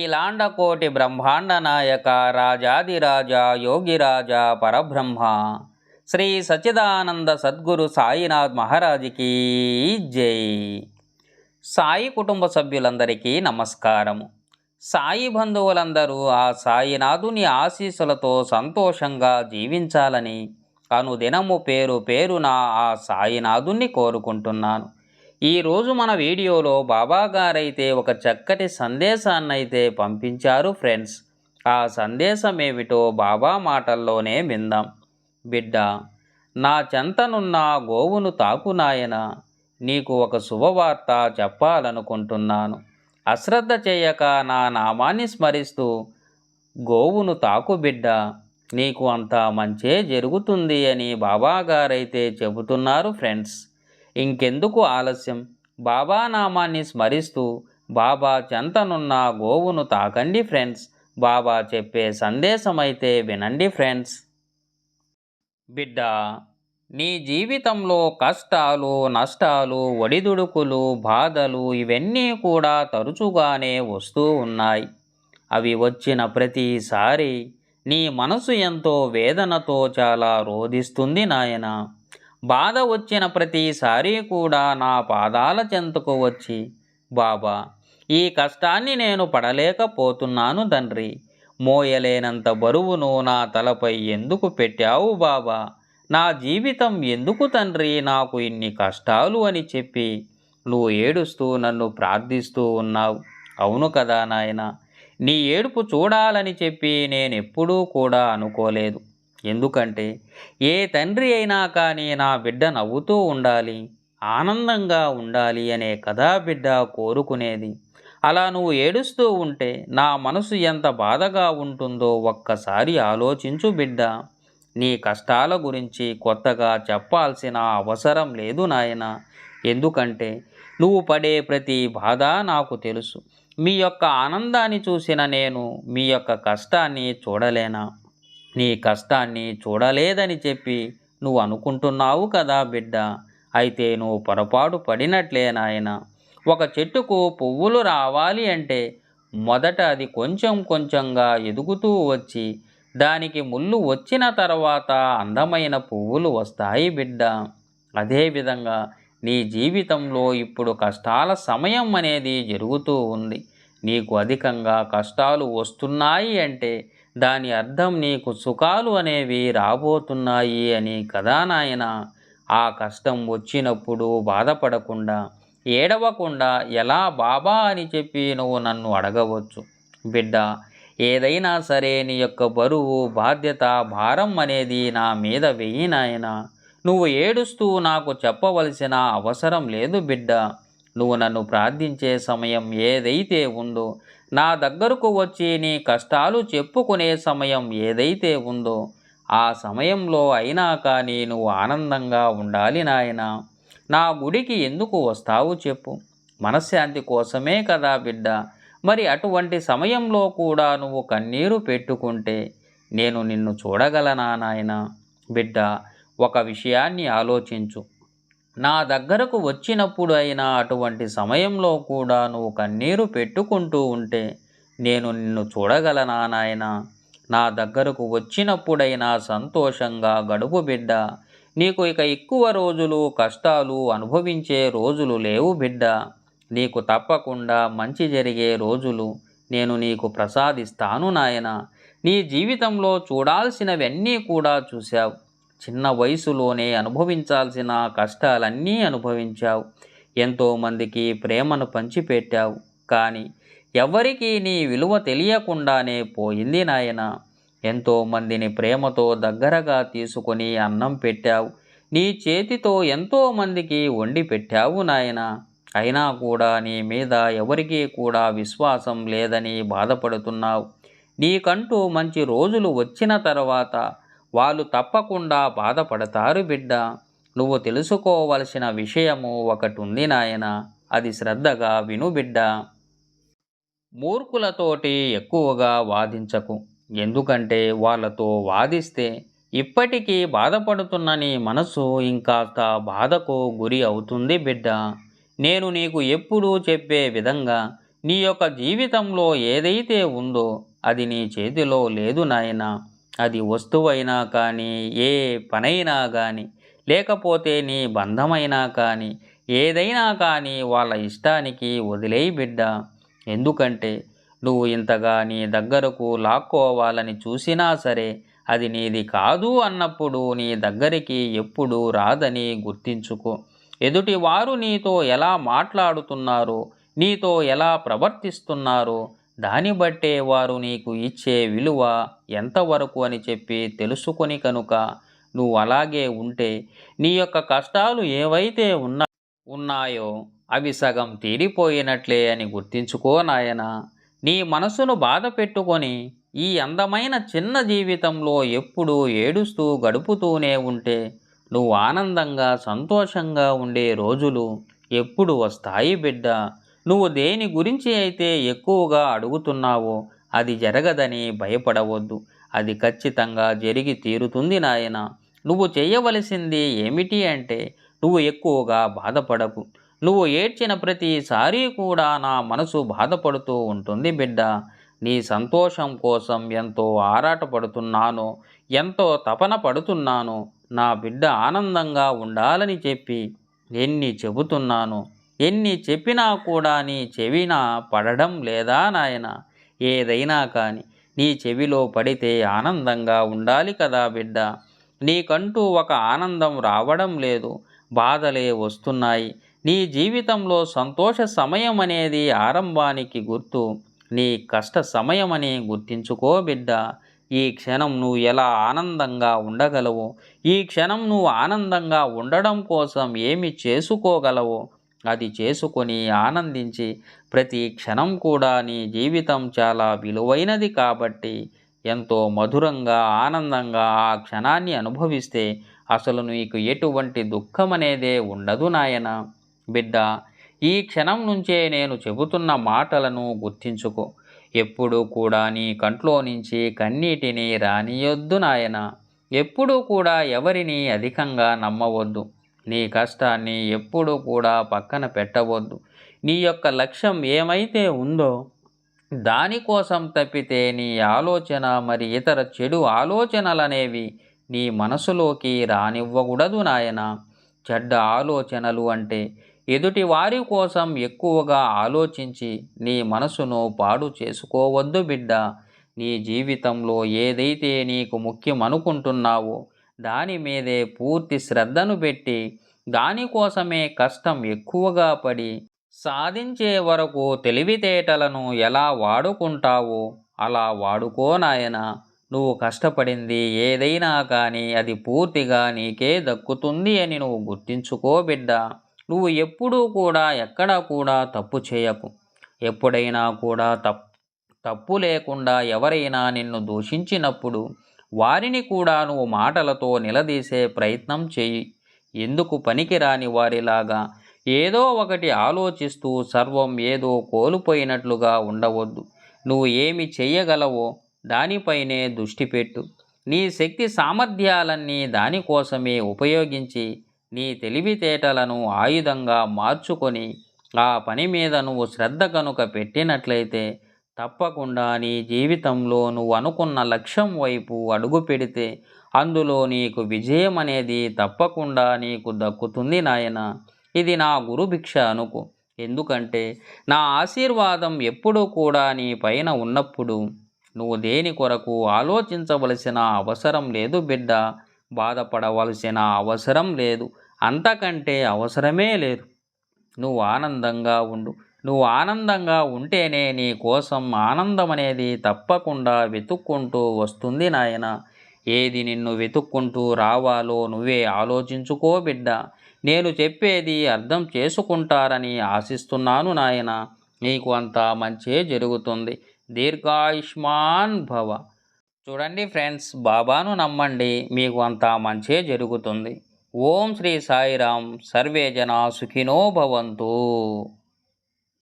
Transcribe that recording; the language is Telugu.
అఖిలాండ కోటి బ్రహ్మాండ నాయక రాజాదిరాజ యోగిరాజ పరబ్రహ్మ. శ్రీ సచిదానంద సద్గురు సాయినాథ్ మహారాజుకి జై. సాయి కుటుంబ సభ్యులందరికీ నమస్కారము. సాయి బంధువులందరూ ఆ సాయినాథుని ఆశీస్సులతో సంతోషంగా జీవించాలని అనుదినము పేరు పేరున ఆ సాయినాథుణ్ణి కోరుకుంటున్నాను. ఈరోజు మన వీడియోలో బాబా గారైతే ఒక చక్కటి సందేశాన్ని అయితే పంపించారు ఫ్రెండ్స్. ఆ సందేశం ఏమిటో బాబా మాటల్లోనే విందాం. బిడ్డ నా చెంతనున్న గోవును తాకు నాయన నీకు ఒక శుభవార్త చెప్పాలనుకుంటున్నాను. అశ్రద్ధ చేయక నా నామాన్ని స్మరిస్తూ గోవును తాకు బిడ్డ నీకు అంత మంచే జరుగుతుంది అని బాబా గారైతే చెబుతున్నారు ఫ్రెండ్స్. ఇంకెందుకు ఆలస్యం? బాబా నామాన్ని స్మరిస్తూ బాబా చెంతనున్న గోవును తాకండి ఫ్రెండ్స్. బాబా చెప్పే సందేశమైతే వినండి ఫ్రెండ్స్. బిడ్డ నీ జీవితంలో కష్టాలు నష్టాలు ఒడిదుడుకులు బాధలు ఇవన్నీ కూడా తరచుగానే వస్తూ ఉన్నాయి. అవి వచ్చిన ప్రతిసారి నీ మనసు ఎంతో వేదనతో చాలా రోధిస్తుంది నాయన. బాధ వచ్చిన ప్రతిసారి కూడా నా పాదాల చెంతకు వచ్చి బాబా ఈ కష్టాన్ని నేను పడలేకపోతున్నాను తండ్రి. మోయలేనంత బరువును నా తలపై ఎందుకు పెట్టావు బాబా? నా జీవితం ఎందుకు తండ్రి? నాకు ఇన్ని కష్టాలు అని చెప్పి నువ్వు ఏడుస్తూ నన్ను ప్రార్థిస్తూ ఉన్నావు. అవును కదా నాయన నీ ఏడుపు చూడాలని చెప్పి నేనెప్పుడూ కూడా అనుకోలేదు. ఎందుకంటే ఏ తండ్రి అయినా కానీ నా బిడ్డ నవ్వుతూ ఉండాలి ఆనందంగా ఉండాలి అనే కదా బిడ్డ కోరుకునేది. అలా నువ్వు ఏడుస్తూ ఉంటే నా మనసు ఎంత బాధగా ఉంటుందో ఒక్కసారి ఆలోచించు బిడ్డ. నీ కష్టాల గురించి కొత్తగా చెప్పాల్సిన అవసరం లేదు నాయన. ఎందుకంటే నువ్వు పడే ప్రతి బాధ నాకు తెలుసు. మీ యొక్క ఆనందాన్ని చూసిన నేను మీ యొక్క కష్టాన్ని చూడలేనా? నీ కష్టాన్ని చూడలేదని చెప్పి నువ్వు అనుకుంటున్నావు కదా బిడ్డ. అయితే నువ్వు పొరపాటు పడినట్లే నాయన. ఒక చెట్టుకు పువ్వులు రావాలి అంటే మొదట అది కొంచెం కొంచెంగా ఎదుగుతూ వచ్చి దానికి ముళ్ళు వచ్చిన తర్వాత అందమైన పువ్వులు వస్తాయి బిడ్డ. అదేవిధంగా నీ జీవితంలో ఇప్పుడు కష్టాల సమయం అనేది జరుగుతూ ఉంది. నీకు అధికంగా కష్టాలు వస్తున్నాయి అంటే దాని అర్థం నీకు సుఖాలు అనేవి రాబోతున్నాయి అని కదా నాయన. ఆ కష్టం వచ్చినప్పుడు బాధపడకుండా ఏడవకుండా ఎలా బాబా అని చెప్పి నువ్వు నన్ను అడగవచ్చు. బిడ్డ ఏదైనా సరే నీ యొక్క బరువు బాధ్యత భారం అనేది నా మీద వెయ్యి నాయన. నువ్వు ఏడుస్తూ నాకు చెప్పవలసిన అవసరం లేదు బిడ్డ. నువ్వు నన్ను ప్రార్థించే సమయం ఏదైతే ఉందో నా దగ్గరకు వచ్చి నీ కష్టాలు చెప్పుకునే సమయం ఏదైతే ఉందో ఆ సమయంలో అయినా కానీ నువ్వు ఆనందంగా ఉండాలి నాయన. నా గుడికి ఎందుకు వస్తావు చెప్పు. మనశ్శాంతి కోసమే కదా బిడ్డ. మరి అటువంటి సమయంలో కూడా నువ్వు కన్నీరు పెట్టుకుంటే నేను నిన్ను చూడగలనా నాయన? బిడ్డ ఒక విషయాన్ని ఆలోచించు. నా దగ్గరకు వచ్చినప్పుడు అయినా అటువంటి సమయంలో కూడా నువ్వు కన్నీరు పెట్టుకుంటూ ఉంటే నేను నిన్ను చూడగలనా నాయన? నా దగ్గరకు వచ్చినప్పుడైనా సంతోషంగా గడుపు బిడ్డ. నీకు ఇక ఎక్కువ రోజులు కష్టాలు అనుభవించే రోజులు లేవు బిడ్డ. నీకు తప్పకుండా మంచి జరిగే రోజులు నేను నీకు ప్రసాదిస్తాను నాయన. నీ జీవితంలో చూడాల్సినవన్నీ కూడా చూశావు. చిన్న వయసులోనే అనుభవించాల్సిన కష్టాలన్నీ అనుభవించావు. ఎంతోమందికి ప్రేమను పంచిపెట్టావు. కానీ ఎవరికీ నీ విలువ తెలియకుండానే పోయింది నాయన. ఎంతోమందిని ప్రేమతో దగ్గరగా తీసుకొని అన్నం పెట్టావు. నీ చేతితో ఎంతోమందికి వండి పెట్టావు నాయన. అయినా కూడా నీ మీద ఎవరికీ కూడా విశ్వాసం లేదని బాధపడుతున్నావు. నీకంటూ మంచి రోజులు వచ్చిన తర్వాత వాళ్ళు తప్పకుండా బాధపడతారు బిడ్డ. నువ్వు తెలుసుకోవలసిన విషయము ఒకటి ఉంది నాయన. అది శ్రద్ధగా విను బిడ్డ. మూర్ఖులతోటి ఎక్కువగా వాదించకు. ఎందుకంటే వాళ్ళతో వాదిస్తే ఇప్పటికీ బాధపడుతున్న నీ మనసు ఇంకాస్త బాధకు గురి అవుతుంది బిడ్డ. నేను నీకు ఎప్పుడూ చెప్పే విధంగా నీ యొక్క జీవితంలో ఏదైతే ఉందో అది నీ చేతిలో లేదు నాయనా. అది వస్తువైనా కానీ ఏ పనైనా కానీ లేకపోతే నీ బంధమైనా కానీ ఏదైనా కానీ వాళ్ళ ఇష్టానికి వదిలేయి బిడ్డ. ఎందుకంటే నువ్వు ఇంతగా నీ దగ్గరకు లాక్కోవాలని చూసినా సరే అది నీది కాదు అన్నప్పుడు నీ దగ్గరికి ఎప్పుడు రాదని గుర్తించుకో. ఎదుటి వారు నీతో ఎలా మాట్లాడుతున్నారో నీతో ఎలా ప్రవర్తిస్తున్నారో దాన్ని బట్టే వారు నీకు ఇచ్చే విలువ ఎంతవరకు అని చెప్పి తెలుసుకొని కనుక నువ్వు అలాగే ఉంటే నీ యొక్క కష్టాలు ఏవైతే ఉన్నా ఉన్నాయో అవి సగం తీరిపోయినట్లే అని గుర్తించుకో నాయన. నీ మనసును బాధ పెట్టుకొని ఈ అందమైన చిన్న జీవితంలో ఎప్పుడూ ఏడుస్తూ గడుపుతూనే ఉంటే నువ్వు ఆనందంగా సంతోషంగా ఉండే రోజులు ఎప్పుడు వస్తాయి బిడ్డ. నువ్వు దేని గురించి అయితే ఎక్కువగా అడుగుతున్నావో అది జరగదని భయపడవద్దు. అది ఖచ్చితంగా జరిగి తీరుతుంది నాయన. నువ్వు చేయవలసింది ఏమిటి అంటే నువ్వు ఎక్కువగా బాధపడకు. నువ్వు ఏడ్చిన ప్రతిసారి కూడా నా మనసు బాధపడుతూ ఉంటుంది బిడ్డ. నీ సంతోషం కోసం ఎంతో ఆరాటపడుతున్నానో ఎంతో తపన పడుతున్నానో. నా బిడ్డ ఆనందంగా ఉండాలని చెప్పి ఎన్ని చెబుతున్నాను. ఎన్ని చెప్పినా కూడా నీ చెవిన పడడం లేదా నాయన? ఏదైనా కానీ నీ చెవిలో పడితే ఆనందంగా ఉండాలి కదా బిడ్డ. నీకంటూ ఒక ఆనందం రావడం లేదు. బాధలే వస్తున్నాయి. నీ జీవితంలో సంతోష సమయం అనేది ఆరంభానికి గుర్తు. నీ కష్ట సమయమని గుర్తించుకో బిడ్డ. ఈ క్షణం నువ్వు ఎలా ఆనందంగా ఉండగలవో? ఈ క్షణం నువ్వు ఆనందంగా ఉండడం కోసం ఏమి చేసుకోగలవో? అది చేసుకొని ఆనందించి ప్రతి క్షణం కూడా నీ జీవితం చాలా విలువైనది కాబట్టి ఎంతో మధురంగా ఆనందంగా ఆ క్షణాన్ని అనుభవిస్తే అసలు నీకు ఎటువంటి దుఃఖం అనేదే ఉండదు నాయన. బిడ్డ ఈ క్షణం నుంచే నేను చెబుతున్న మాటలను గుర్తించుకో. ఎప్పుడూ కూడా నీ కంట్లో నుంచి కన్నీటిని రానియొద్దు నాయన. ఎప్పుడూ కూడా ఎవరిని అధికంగా నమ్మవద్దు. నీ కష్టాన్ని ఎప్పుడూ కూడా పక్కన పెట్టవద్దు. నీ యొక్క లక్ష్యం ఏమైతే ఉందో దానికోసం తప్పితే నీ ఆలోచన మరి ఇతర చెడు ఆలోచనలనేవి నీ మనసులోకి రానివ్వకూడదు నాయన. చెడ్డ ఆలోచనలు అంటే ఎదుటి వారి కోసం ఎక్కువగా ఆలోచించి నీ మనసును పాడు చేసుకోవద్దు బిడ్డ. నీ జీవితంలో ఏదైతే నీకు ముఖ్యం అనుకుంటున్నావో దాని మీదే పూర్తి శ్రద్ధను పెట్టి దానికోసమే కష్టం ఎక్కువగా పడి సాధించే వరకు తెలివితేటలను ఎలా వాడుకుంటావో? అలా వాడుకో నాయన. నువ్వు కష్టపడింది ఏదైనా కానీ అది పూర్తిగా నీకే దక్కుతుంది అని నువ్వు గుర్తించుకో బిడ్డ. నువ్వు ఎప్పుడూ కూడా ఎక్కడా కూడా తప్పు చేయకు. ఎప్పుడైనా కూడా తప్పు తప్పు లేకుండా ఎవరైనా నిన్ను దూషించినప్పుడు వారిని కూడా నువ్వు మాటలతో నిలదీసే ప్రయత్నం చెయ్యి ఎందుకు పనికిరాని వారిలాగా? ఏదో ఒకటి ఆలోచిస్తూ సర్వం ఏదో కోల్పోయినట్లుగా ఉండవద్దు. నువ్వు ఏమి చెయ్యగలవో దానిపైనే దృష్టి పెట్టు. నీ శక్తి సామర్థ్యాలన్నీ దానికోసమే ఉపయోగించి నీ తెలివితేటలను ఆయుధంగా మార్చుకొని ఆ పని మీద నువ్వు శ్రద్ధ కనుక పెట్టినట్లయితే తప్పకుండా నీ జీవితంలో నువ్వు అనుకున్న లక్ష్యం వైపు అడుగు పెడితే అందులో నీకు విజయం అనేది తప్పకుండా నీకు దక్కుతుంది నాయన. ఇది నా గురుభిక్ష అనుకు. ఎందుకంటే నా ఆశీర్వాదం ఎప్పుడూ కూడా నీ పైన ఉన్నప్పుడు నువ్వు దేని కొరకు ఆలోచించవలసిన అవసరం లేదు బిడ్డ. బాధపడవలసిన అవసరం లేదు. అంతకంటే అవసరమే లేదు. నువ్వు ఆనందంగా ఉండు. నువ్వు ఆనందంగా ఉంటేనే నీ కోసం ఆనందం అనేది తప్పకుండా వెతుక్కుంటూ వస్తుంది నాయన. ఏది నిన్ను వెతుక్కుంటూ రావాలో నువ్వే ఆలోచించుకో బిడ్డ. నేను చెప్పేది అర్థం చేసుకుంటారని ఆశిస్తున్నాను నాయన. నీకు అంతా మంచే జరుగుతుంది. దీర్ఘాయుష్మాన్ భవ. చూడండి ఫ్రెండ్స్ బాబాను నమ్మండి మీకు అంతా మంచే జరుగుతుంది. ఓం శ్రీ సాయిరాం. సర్వే జనా సుఖినో భవంతు.